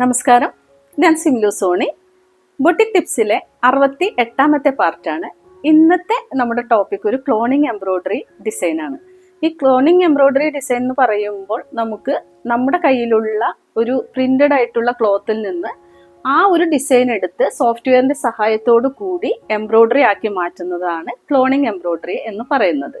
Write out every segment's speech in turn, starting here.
നമസ്കാരം. ഞാൻ സിംലു Sony. Boutique ടിപ്സിലെ അറുപത്തി എട്ടാമത്തെ പാർട്ടാണ്. ഇന്നത്തെ നമ്മുടെ ടോപ്പിക് ഒരു ക്ലോണിങ് എംബ്രോയ്ഡറി ഡിസൈനാണ് ഈ ക്ലോണിങ് എംബ്രോയ്ഡറി ഡിസൈൻ എന്ന് പറയുമ്പോൾ നമുക്ക് നമ്മുടെ കയ്യിലുള്ള ഒരു പ്രിന്റഡ് ആയിട്ടുള്ള ക്ലോത്തിൽ നിന്ന് ആ ഒരു ഡിസൈൻ എടുത്ത് സോഫ്റ്റ്വെയറിന്റെ സഹായത്തോടു കൂടി എംബ്രോയ്ഡറി ആക്കി മാറ്റുന്നതാണ് ക്ലോണിങ് എംബ്രോയ്ഡറി എന്ന് പറയുന്നത്.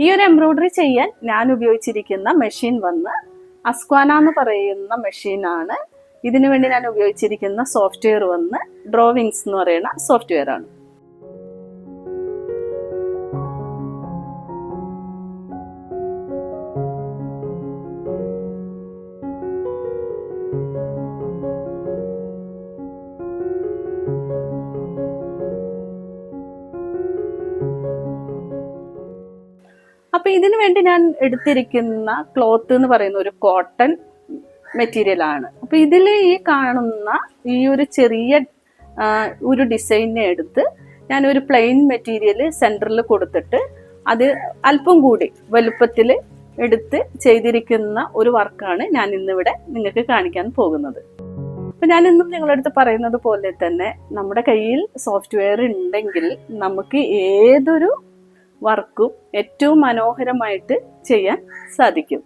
ഈ ഒരു എംബ്രോയ്ഡറി ചെയ്യാൻ ഞാൻ ഉപയോഗിച്ചിരിക്കുന്ന മെഷീൻ വന്ന് അസ്ക്വാന എന്ന് പറയുന്ന മെഷീനാണ്. ഇതിനു വേണ്ടി ഞാൻ ഉപയോഗിച്ചിരിക്കുന്ന സോഫ്റ്റ്വെയർ വന്ന് ഡ്രോവിങ്സ് എന്ന് പറയുന്ന സോഫ്റ്റ്വെയർ ആണ് അപ്പൊ ഇതിനു വേണ്ടി ഞാൻ എടുത്തിരിക്കുന്ന ക്ലോത്ത് എന്ന് പറയുന്ന ഒരു കോട്ടൺ മെറ്റീരിയൽ ആണ്. അപ്പൊ ഇതിൽ ഈ കാണുന്ന ഈ ഒരു ചെറിയ ഒരു ഡിസൈനെ എടുത്ത് ഞാൻ ഒരു പ്ലെയിൻ മെറ്റീരിയൽ സെന്ററിൽ കൊടുത്തിട്ട് അത് അല്പം കൂടി വലുപ്പത്തിൽ എടുത്ത് ചെയ്തിരിക്കുന്ന ഒരു വർക്കാണ് ഞാൻ ഇന്നിവിടെ നിങ്ങൾക്ക് കാണിക്കാൻ പോകുന്നത്. അപ്പൊ ഞാൻ ഇന്നും നിങ്ങളടുത്ത് പറയുന്നത് പോലെ തന്നെ നമ്മുടെ കയ്യിൽ സോഫ്റ്റ്വെയർ ഉണ്ടെങ്കിൽ നമുക്ക് ഏതൊരു വർക്കും ഏറ്റവും മനോഹരമായിട്ട് ചെയ്യാൻ സാധിക്കും.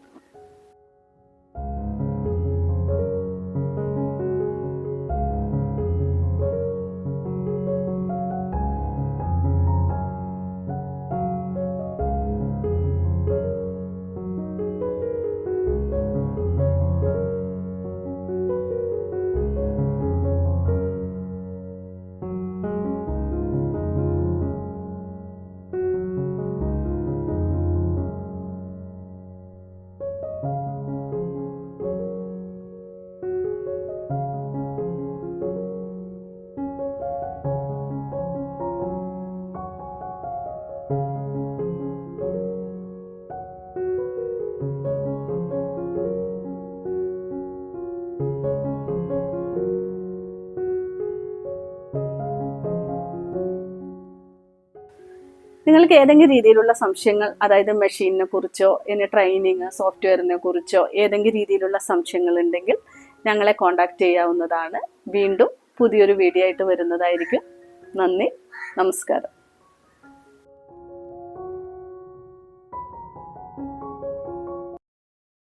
നിങ്ങൾക്ക് ഏതെങ്കിലും രീതിയിലുള്ള സംശയങ്ങൾ അതായത് മെഷീനിനെ കുറിച്ചോ ഇനി ട്രെയിനിങ് സോഫ്റ്റ്വെയറിനെ കുറിച്ചോ ഏതെങ്കിലും രീതിയിലുള്ള സംശയങ്ങൾ ഉണ്ടെങ്കിൽ ഞങ്ങളെ കോൺടാക്ട് ചെയ്യാവുന്നതാണ്. വീണ്ടും പുതിയൊരു വീഡിയോ ആയിട്ട് വരുന്നതായിരിക്കും. നന്ദി നമസ്കാരം.